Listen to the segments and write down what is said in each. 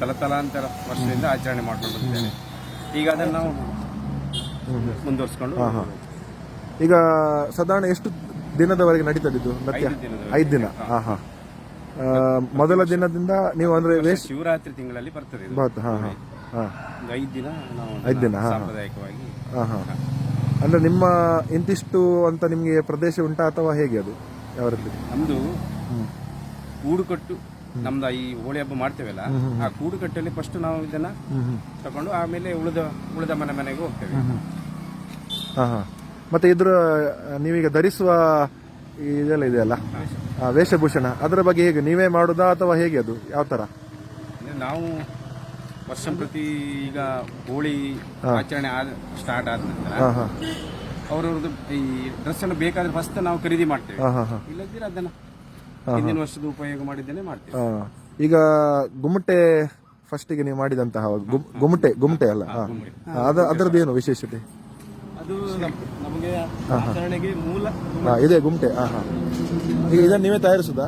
ತಲತಲಾಂತರ ವರ್ಷದಿಂದ ಆಚರಣೆ ಮಾಡ್ಕೊಂಡು ಬರ್ತೇನೆ ಈಗ ಅದನ್ನು ನಾವು ಮುಂದುವರಿಸ್ಕೊಂಡು ಈಗ ಸಾಧಾರಣ ಎಷ್ಟು ದಿನದವರೆಗೆ ನಡೀತದೆ ಇದು ನೃತ್ಯ? ಐದು ದಿನ. ಹಾ. ಹಾ ಮೊದಲ ದಿನದಿಂದ ನೀವು ಅಂದ್ರೆ ಶಿವರಾತ್ರಿ ತಿಂಗಳಲ್ಲಿ ಬರ್ತದೆ ಇದು. ಹಾ ಹಾ. ಹಾ. ಒಂದು ಐದು ದಿನ ನಾವು ಐದು ದಿನ, ಹಾ, ಹಾ. ಸಾಂಪ್ರದಾಯಿಕವಾಗಿ ಹಾ ಹಾ. ಅಂದ್ರೆ ನಿಮ್ಮ ಇಂತಿಷ್ಟು ಅಂತ ನಿಮಗೆ ಪ್ರದೇಶ ಉಂಟಾ ಅಥವಾ ಹೇಗೆ ಅದು? ಯಾವ ರೀತಿ? ನಮ್ದು ಕಟ್ಟು ನಮ್ದು ಈ ಹೋಳಿ ಹಬ್ಬ ಮಾಡ್ತೇವಲ್ಲ ಆ ಕೂಡು ಕಟ್ಟಲ್ಲಿ ಫಸ್ಟ್ ನಾವು ಇದನ್ನ ತಕೊಂಡು ಆಮೇಲೆ ಉಳಿದ ಉಳಿದ ಮನೆ ಮನೆಗೆ ಹೋಗ್ತೇವೆ. ಹಾ ಹಾ. ಮತ್ತೆ ಇದ್ರ ನೀವೀಗ ಧರಿಸುವ ಇದೆಲ್ಲ ಇದೆಯಲ್ಲ? ಆ, ವೇಷಭೂಷಣ. ಅದರ ಬಗ್ಗೆ ಹೇಗೆ? ನೀವೇ ಮಾಡುದಾ ಅಥವಾ ಹೇಗೆ ಅದು? ಯಾವ ತರ? ಅಂದ್ರೆ ನಾವು ವರ್ಷ ಪ್ರತಿ ಈಗ ಹೋಳಿ ಆಚರಣೆ ಆದ ಸ್ಟಾರ್ಟ್ ಆದ ನಂತರ ಹಾ ಹಾ. ಅವ್ರವ್ರದ್ದು ಈ ಡ್ರೆಸ್ ಅನ್ನು ಬೇಕಾದ್ರೆ ಫಸ್ಟ್ ನಾವು ಖರೀದಿ ಮಾಡ್ತೇವೆ. ಹಾ ಹಾ ಹಾ. ಇಲ್ಲದಿದ್ರೆ ಅದನ್ನ ಹಿಂದಿನ ವರ್ಷದ ಉಪಯೋಗ ಮಾಡಿದ್ದೇನೆ ಮಾಡ್ತೀವಿ. ಈಗ ಗುಮ್ಮಟೆ ಫಸ್ಟಿಗೆ ನೀವು ಮಾಡಿದಂತಹ ಗುಮ್- ಗುಮ್ಮಟೆ ಗುಮ್ಮಟೆ ಅಲ್ಲ ಹಾ. ಹಾ, ಅದ ಅದರದ್ದು ಏನು ವಿಶೇಷತೆ? ಅದು ನಮ್- ನಮಗೆ ಆಚರಣೆಗೆ ಮೂಲ ಹಾ ಇದೆ ಗುಮ್ಮಟೆ ಹಾ ಹಾ. ಈಗ ಇದನ್ನ ನೀವೇ ತಯಾರಿಸುದಾ?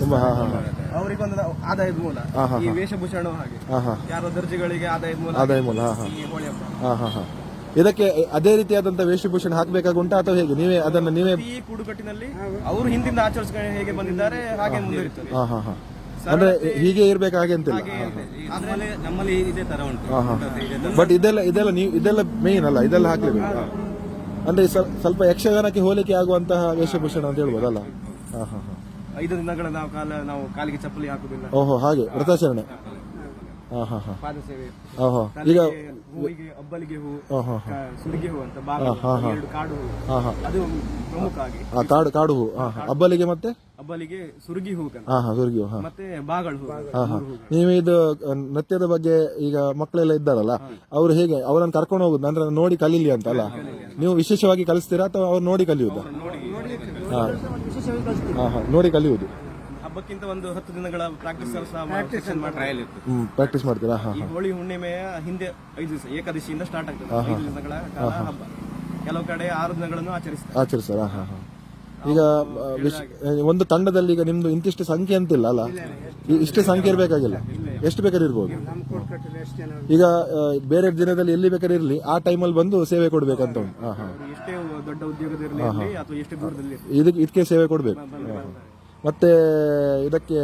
ತುಂಬಾ ಹಾ ಹಾ. ಅವರಿಗೊಂದು ಆದಾಯದ ಮೂಲ. ಹಾ, ಹಾ, ಈ ವೇಷಭೂಷಣ ಹಾಗೆ. ಹಾ ಹಾ. ಯಾರೋ ದರ್ಜಿಗಳಿಗೆ ಆದಾಯದ ಮೂಲ ಆದಾಯ ಮೂಲ ಹಾ ಹಾ. ಈ ಹೋಳಿ ಹಬ್ಬ. ಹಾ ಹಾ ಹಾ. ಇದಕ್ಕೆ ಅದೇ ರೀತಿಯಾದಂತಹ ವೇಷಭೂಷಣ ಹಾಕ್ಬೇಕಾಗುಂಟಾ ಅಥವಾ ಹೇಗೆ? ನೀವೇ ಅದನ್ನು ನೀವೇ ಈ ಕೂಡುಕಟ್ಟಿನಲ್ಲಿ ಅವರು ಹಿಂದಿಂದ ಆಚರಿಸ್ಕೊಂಡು ಹೇಗೆ ಬಂದಿದ್ದಾರೆ ಹಾಗೆ ಮುಂದುವರಿತಾರೆ ಹಾ ಹಾ ಹಾ. ಅಂದ್ರೆ ಹೀಗೆ ಇರ್ಬೇಕು ಹಾಗೆ ಅಂತಿಲ್ಲ. ನಮ್ಮಲ್ಲಿ ನಮ್ಮಲ್ಲಿ ಇದೇ ತರ ಉಂಟು. ಬಟ್ ಇದೆಲ್ಲ ಇದೆಲ್ಲ ನೀವು ಇದೆಲ್ಲ ಮೇನ್ ಅಲ್ಲ ಇದೆಲ್ಲ ಹಾಕ್ಲೇಬೇಕು. ಅಂದ್ರೆ ಸ್ವಲ್- ಸ್ವಲ್ಪ ಯಕ್ಷಗಾನಕ್ಕೆ ಹೋಲಿಕೆ ಆಗುವಂತಹ ವೇಷಭೂಷಣ ಅಂತ ಹೇಳ್ಬೋದಲ್ಲ ಹಾ ಹಾ ಹಾ. ಐದು ದಿನಗಳ ನಾವು ಕಾಲ ನಾವು ಕಾಲಿಗೆ ಚಪ್ಪಲಿ ಹಾಕುದಿಲ್ಲ ಓಹೋ ಹಾಗೆ. ವ್ರತಾಚರಣೆ ಹಾ. ಪಾದ ಸೇವೆ. ಓಹೋ ಈಗ ಹೂವಿಗೆ ಅಬ್ಬಲಿಗೆ ಹೂ ಹಾ ಹಾ ಅಂತ ಎರಡು ಕಾಡು ಹೂ. ಅದು ಪ್ರಮುಖ ಆಗಿ ಕಾಡು ಕಾಡು ಹೂ. ಅಬ್ಬಲಿಗೆ ಮತ್ತೆ? ಅಬ್ಬಲಿಗೆ ಸುರುಗಿ ಹೂ ಸುರುಗಿ ಹೂ ಮತ್ತೆ ಬಾಗಳು ಹೂ. ನೀವು ಇದು ನೃತ್ಯದ ಬಗ್ಗೆ ಈಗ ಮಕ್ಕಳೆಲ್ಲ ಇದ್ದಾರಲ್ಲ ಅವ್ರು ಹೇಗೆ ಅವರನ್ನು ಕರ್ಕೊಂಡು ಹೋಗುದು ಅಂದ್ರೆ ನೋಡಿ ಕಲೀಲಿ ಅಂತ ಅಲ್ಲ? ನೀವು ವಿಶೇಷವಾಗಿ ಕಲಿಸ್ತೀರಾ ಅಥವಾ ಅವ್ರು ನೋಡಿ ಕಲಿಯುವುದಾ ಹಾ. ಹಾ ಹಾ. ನೋಡಿ ಕಲಿಯುವುದು. ಹಬ್ಬಕ್ಕಿಂತ ಒಂದು ಹತ್ತು ದಿನಗಳ ಪ್ರಾಕ್ಟೀಸ್ ಟ್ರಯಲ್ ಇರ್ತದೆ. ಪ್ರಾಕ್ಟೀಸ್ ಮಾಡ್ತೀರಾ? ಹಾ ಈ ಹೋಳಿ ಹುಣ್ಣಿಮೆಯ ಹಿಂದೆ ಐದು ದಿವಸ ಏಕಾದಶಿಯಿಂದ ಸ್ಟಾರ್ಟ್ ಆಗ್ತದೆ. ಐದು ದಿನಗಳ ಕಾಲ ಹಬ್ಬ. ಕೆಲವು ಕಡೆ ಆರು ದಿನಗಳನ್ನು ಆಚರಿಸ್ತಾರೆ. ಆಚರಿಸ್ತಾರ ಹಾ ಹಾ. ಈಗ ಒಂದು ತಂಡದಲ್ಲಿ ಈಗ ನಿಮ್ದು ಇಂತಿಷ್ಟು ಸಂಖ್ಯೆ ಅಂತಿಲ್ಲ ಅಲ್ಲ? ಇಷ್ಟು ಸಂಖ್ಯೆ ಇರಬೇಕಾಗಿಲ್ಲ? ಎಷ್ಟು ಬೇಕಾದ್ರೆ ಇರ್ಬೋದು. ಈಗ ಬೇರೆ ದಿನದಲ್ಲಿ ಎಲ್ಲಿ ಬೇಕಾದ್ರೆ ಇರಲಿ ಆ ಟೈಮಲ್ಲಿ ಬಂದು ಸೇವೆ ಕೊಡ್ಬೇಕಂತ ಉಂಟು. ಇದಕ್ಕೆ ಇದಕ್ಕೆ ಸೇವೆ ಕೊಡ್ಬೇಕು. ಮತ್ತೆ ಇದಕ್ಕೆ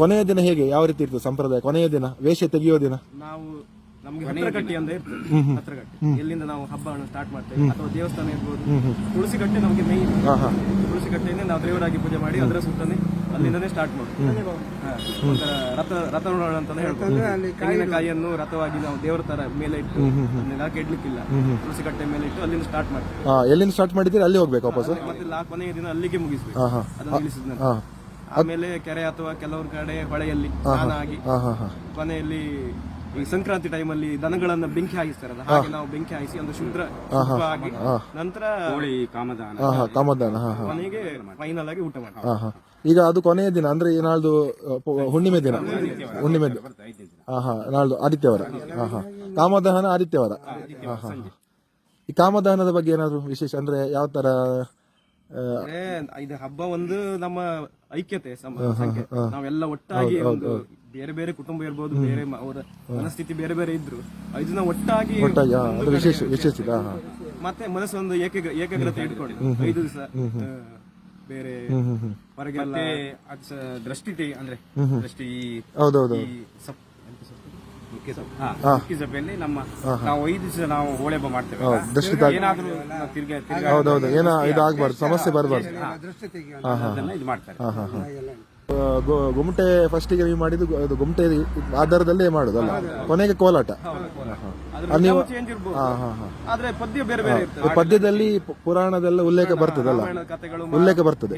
ಕೊನೆಯ ದಿನ ಹೇಗೆ? ಯಾವ ರೀತಿ ಇರ್ತದೆ ಸಂಪ್ರದಾಯ? ಕೊನೆಯ ದಿನ ವೇಷ ತೆಗೆಯೋ ದಿನ? ನಾವು ನಮ್ಗೆ ಹತ್ರಗಟ್ಟಿ ಅಂದ್ರೆ ಹತ್ರ ಹತ್ರಗಟ್ಟಿ. ಎಲ್ಲಿಂದ ನಾವು ಹಬ್ಬವನ್ನು ಸ್ಟಾರ್ಟ್ ಮಾಡ್ತೇವೆ? ಅಥವಾ ದೇವಸ್ಥಾನ ಇರ್ಬೋದು. ತುಳಸಿ ಕಟ್ಟೆ ನಮಗೆ ಮೈನ್ ಹಾ ಹಾ ತುಳಸಿ ಕಟ್ಟೆಯಿಂದ ನಾವು ದೇವರಾಗಿ ಪೂಜೆ ಮಾಡಿ ಅದರ ಸುತ್ತನೇ ಅಲ್ಲಿಂದನೇ ಸ್ಟಾರ್ಟ್ ಮಾಡ್ತೀವಿ. ರಥ ರಥ ಅಂತ ಅಂತಾನೆ ಹೇಳ್ಬೋದು ತೆಂಗಿನಕಾಯಿಯನ್ನು ರಥವಾಗಿ ನಾವು ದೇವರ ತರ ಮೇಲೆ ಇಟ್ಟು ಅದನ್ನೆಲ್ಲ ಕೆಡ್ಲಿಕ್ಕಿಲ್ಲ. ತುಳಸಿ ಕಟ್ಟೆ ಮೇಲೆ ಇಟ್ಟು ಅಲ್ಲಿಂದ ಸ್ಟಾರ್ಟ್ ಮಾಡ್ತೀವಿ. ಎಲ್ಲಿಂದ ಸ್ಟಾರ್ಟ್ ಮಾಡಿದ್ರೆ ಅಲ್ಲಿ ಹೋಗ್ಬೇಕು ವಾಪಸ್ ಮತ್ತೆ ಲಾ ಕೊನೆಯ ದಿನ ಅಲ್ಲಿಗೆ ಮುಗಿಸ್ಬೇಕು. ಅದನ್ನ ನಿಲ್ಲಿಸಿದ ನಂತರ. ಆಮೇಲೆ ಕೆರೆ ಅಥವಾ ಕೆಲವ್ರ ಕಡೆ ಹೊಳೆಯಲ್ಲಿ ಸ್ನಾನ ಆಗಿ ಕೊನೆಯಲ್ಲಿ ಈ ಸಂಕ್ರಾಂತಿ ಟೈಮಲ್ಲಿ ದನಗಳನ್ನ ಬೆಂಕಿ ಹಾಯಿಸ್ತಾರಲ್ಲ ಹಾಗೆ ನಾವು ಬೆಂಕಿ ಹಾಯಿಸಿ ಒಂದು ಶುದ್ಧ ಆಗಿ ನಂತರ ಹೋಳಿ ಕಾಮದಾನ. ಕಾಮದಾನ. ಕೊನೆಗೆ ಫೈನಲ್ ಆಗಿ ಊಟ ಮಾಡ್ತಾರೆ ಈಗ ಅದು ಕೊನೆಯ ದಿನ ಅಂದ್ರೆ ಈ ನಾಳ್ದು ಅ, ಪ- ಹುಣ್ಣಿಮೆ ದಿನ. ಹುಣ್ಣಿಮೆ ದಿನ. ಹಾ ಹಾ ನಾಳ್ದು ಆದಿತ್ಯವಾರ. ಹಾ ಹಾ. ಕಾಮದಹನ ಆದಿತ್ಯವಾರ. ಹಾ. ಈ ಕಾಮದಹನದ ಬಗ್ಗೆ ಏನಾದ್ರು ವಿಶೇಷ? ಅಂದ್ರೆ ಯಾವ ತರ ಆ, ಅಂದ್ರೆ ಇದು ಹಬ್ಬ ಒಂದು ನಮ್ಮ ಐಕ್ಯತೆ ಸಮ- ನಾವೆಲ್ಲ ಒಟ್ಟಾಗಿ ಒಂದು ಬೇರೆ ಬೇರೆ ಕುಟುಂಬ ಇರ್ಬೋದು ಬೇರೆ ಮ- ಅವರ ಮನಸ್ಥಿತಿ ಬೇರೆ ಬೇರೆ ಇದ್ರು. ಇದನ್ನ ಒಟ್ಟಾಗಿ ಒಟ್ಟಾಗಿ ಹಾ, ಅದು ವಿಶೇಷ ವಿಶೇಷ ಇದೆ, ಹಾ ಹಾ. ಮತ್ತೆ ಮನಸ್ಸು ಒಂದು ಏಕ ಏಕಾಗ್ರತೆ ಇಟ್ಕೊಂಡು ಐದು ದಿವಸ ಬೇರೆ ಹೊರಗೆಲ್ಲ ಮತ್ತೆ ಅದ್ ಸ- ದೃಷ್ಟಿ ಅಂದ್ರೆ ದೃಷ್ಟಿ ಹೌದೌದು. ಈ ಸಪ್- ಎಂತ ಸೊಪ್ಪು? ನುಗ್ಗೆ ಸೊಪ್ಪು. ಹಾ, ನುಗ್ಗೆ ಸೊಪ್ಪಲ್ಲಿ ನಮ್ಮ ನಾವು ಐದು ದಿವಸ ನಾವು ಹೋಳಿ ಹಬ್ಬ ಮಾಡ್ತೇವೆ ದೃಷ್ಟಿ ಏನಾದ್ರೂ ನಾವು ತಿರ್ಗಾ ತಿರ್ಗಾ ಹೌದೌದು. ಏನ ಸಮಸ್ಯೆ ಬರಬಾರ್ದು. ಅದನ್ನ ಇದು ಮಾಡ್ತಾರೆ. ಗುಮ್ಟೆ ಫಸ್ಟಿಗೆ ನೀವು ಮಾಡಿದ್ದು ಅದು ಗೊಮಟೆ ಆಧಾರದಲ್ಲೇ ಮಾಡುದಲ್ಲ ಕೊನೆಗೆ ಕೋಲಾಟ. ನೀವು ಪದ್ಯದಲ್ಲಿ ಪುರಾಣದೆಲ್ಲ ಉಲ್ಲೇಖ ಬರ್ತದಲ್ಲ? ಉಲ್ಲೇಖ ಬರ್ತದೆ.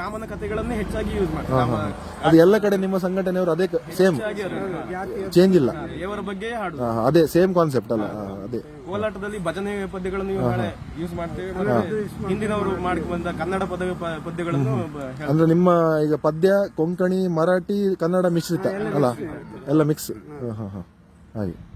ರಾಮನ ಕಥೆಗಳನ್ನೇ ಹೆಚ್ಚಾಗಿ ಯೂಸ್ ಅದು ಎಲ್ಲ ಕಡೆ ನಿಮ್ಮ ಸಂಘಟನೆಯವರು ಅದೇ ಸೇಮ್ ಚೇಂಜ್ ಇಲ್ಲ. ಬಗ್ಗೆ ಅದೇ ಸೇಮ್ ಕಾನ್ಸೆಪ್ಟ್ ಅಲ್ಲ. ಅದೇ. ಕೋಲಾಟದಲ್ಲಿ ಭಜನೆ ಪದ್ಯಗಳನ್ನು ಯೂಸ್ ಮಾಡ್ತೇವೆ. ಹಿಂದಿನವರು ಮಾಡಿ ಬಂದ ಕನ್ನಡ ಪದ ಪದ್ಯಗಳನ್ನು ಅಂದ್ರೆ ನಿಮ್ಮ ಈಗ ಪದ್ಯ ಕೊಂಕಣಿ ಮರಾಠಿ ಕನ್ನಡ ಮಿಶ್ರಿತ ಅಲ್ಲ? ಎಲ್ಲ ಮಿಕ್ಸ್ ಹಾಂ ಹಾಂ ಹಾಂ. ಹಾಗೆ.